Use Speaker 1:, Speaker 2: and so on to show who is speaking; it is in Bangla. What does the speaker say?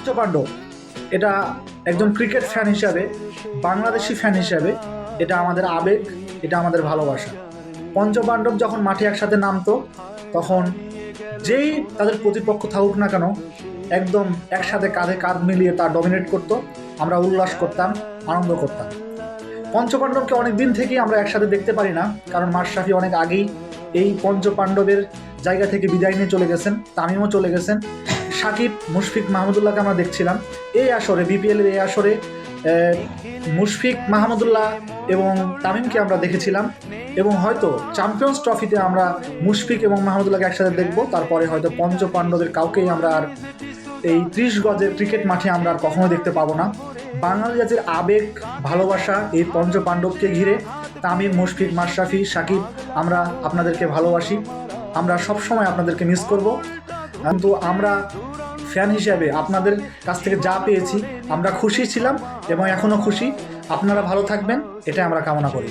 Speaker 1: পঞ্চপাণ্ডব এটা একজন ক্রিকেট ফ্যান হিসাবে, বাংলাদেশি ফ্যান হিসাবে এটা আমাদের আবেগ, এটা আমাদের ভালোবাসা। পঞ্চপাণ্ডব যখন মাঠে একসাথে নামতো, তখন যেই তাদের প্রতিপক্ষ থাকুক না কেন, একদম একসাথে কাঁধে কাঁধ মিলিয়ে তা ডমিনেট করতো, আমরা উল্লাস করতাম, আনন্দ করতাম। পঞ্চপাণ্ডবকে অনেক দিন থেকেই আমরা একসাথে দেখতে পারি না, কারণ মাশরাফি অনেক আগেই এই পঞ্চপাণ্ডবের জায়গা থেকে বিদায় নিয়ে চলে গেছেন, তামিমও চলে গেছেন। সাকিব, মুশফিক মাহমুদুল্লাহকে আমরা দেখছিলাম। এই আসরে বিপিএলের এই আসরে মুশফিক মাহমুদুল্লাহ এবং তামিমকে আমরা দেখেছিলাম এবং হয়তো চ্যাম্পিয়ন্স ট্রফিতে আমরা মুশফিক এবং মাহমুদুল্লাহকে একসাথে দেখব। তারপরে হয়তো পঞ্চপাণ্ডবের কাউকেই আমরা আর এই ত্রিশ গজের ক্রিকেট মাঠে আমরা আর কখনো দেখতে পাবো না। বাঙালি জাতির আবেগ, ভালোবাসা এই পঞ্চ পাণ্ডবকে ঘিরে তামিম, মুশফিক, মাশরাফি, সাকিব, আমরা আপনাদেরকে ভালোবাসি। আমরা সবসময় আপনাদেরকে মিস করব। কিন্তু আমরা ফ্যান হিসাবে আপনাদের কাছ থেকে যা পেয়েছি, আমরা খুশি ছিলাম এবং এখনও খুশি। আপনারা ভালো থাকবেন এটা আমরা কামনা করি।